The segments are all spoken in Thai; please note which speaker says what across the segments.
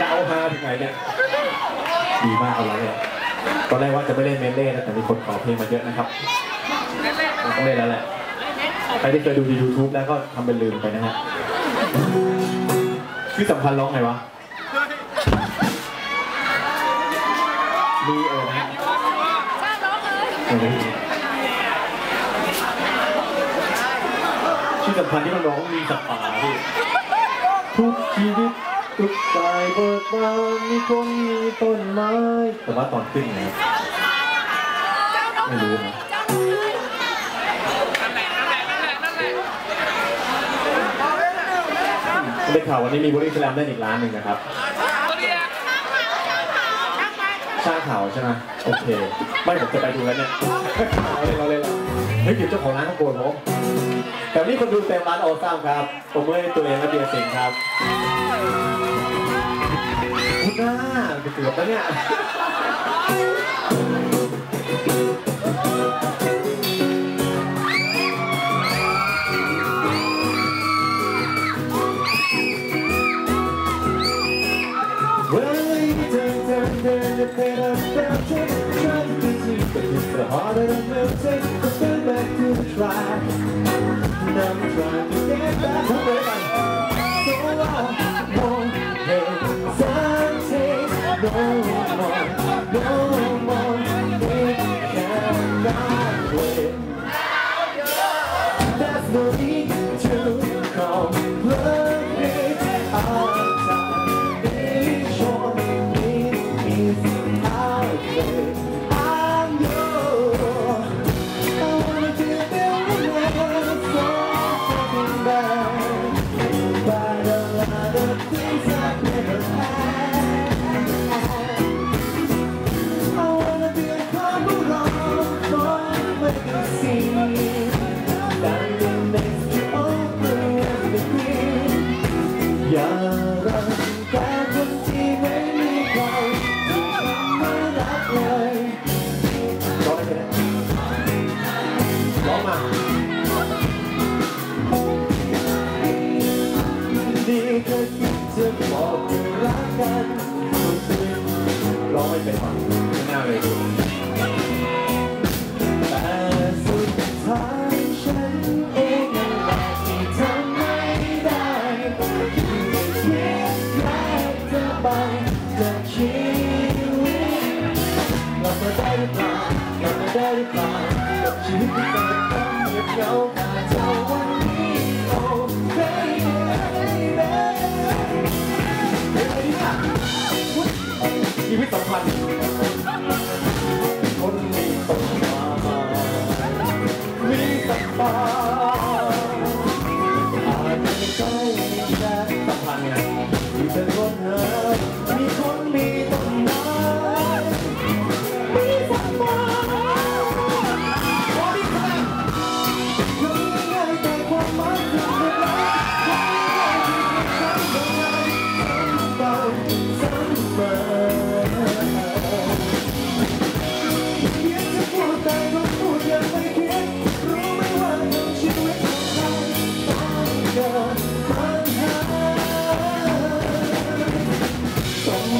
Speaker 1: จะเอาฮาถึงไหนเนี่ย ดีมากเอาไว้เลยตอนแรกว่าจะไม่เล่นเมนเล่นะแต่มีคนขอเพลงมาเยอะนะครับต้องเล่นแล้วแหละ ใครที่เคยดูใน YouTube แล้วก็ทำเป็นลืมไปนะฮะที่สำคัญร้องไงวะ มีเออนะที่สำคัญที่มันร้องมีสัตว์ป่าพี่ทุกชีวิต ทุกกายเบิกบานมีคนมีต้นไม้ แต่ว่าตอนขึ้นนะไม่รู้นะได้ข่าววันนี้มีบริสแลมเล่นอีกร้านหนึ่งนะครับสร้างข่าวใช่ไหมโอเค ไม่ผมจะไปดูแล้วเนี่ยเราเล่นเราเล่นเราเฮ้ยเดี๋ยวเจ้าของร้านเขาโกรธผมแต่วันนี้คนดูเต็มร้านโอซัมครับ ผมเมื่อตัวเองและเบียร์สิงครับ หน้าเกือบแล้วเนี่ย no more, no more It cannot wait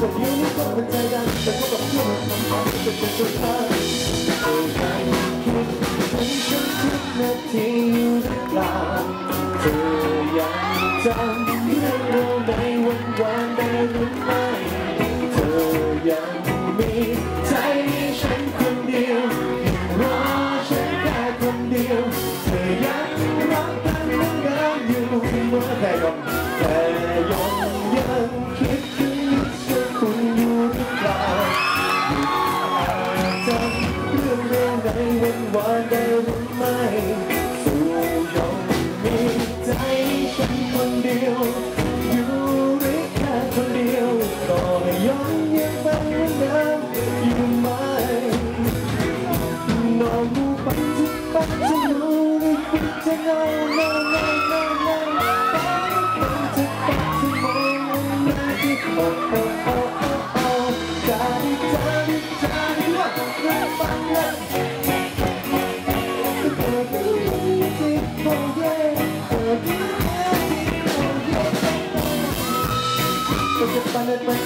Speaker 1: ส่งให้ไม่ต้อเป็นใจกันแต่พวกกับเพื่อนทำให้เป็นคนสุดท้ายไม่คิดถึงฉันทุกนาทีหรือเปล่าเธอยังจำ หรือเปล่าจะเรื่องราวในวันวานได้หรือไม่ Make it, make make it, make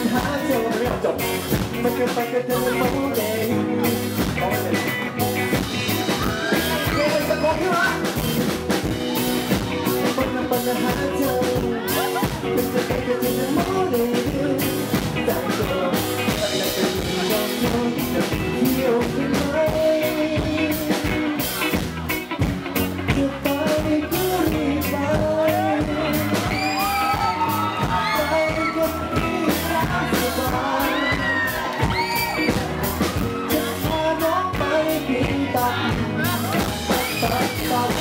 Speaker 1: make it, make make it, make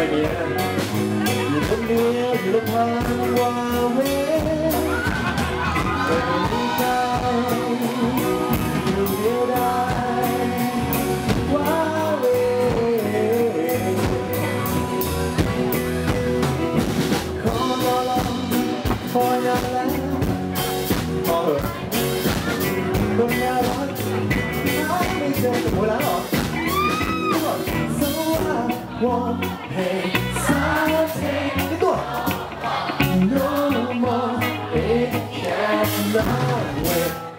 Speaker 1: mày nhé Nhìn lúc mưa, nhìn lúc hoa qua huế Rồi mình đi cao Nhiều yêu đai Quá huế Khó lo lắm, khó nhớ lắm Không nhớ lắm Nói bây giờ tôi No more, it can't, no way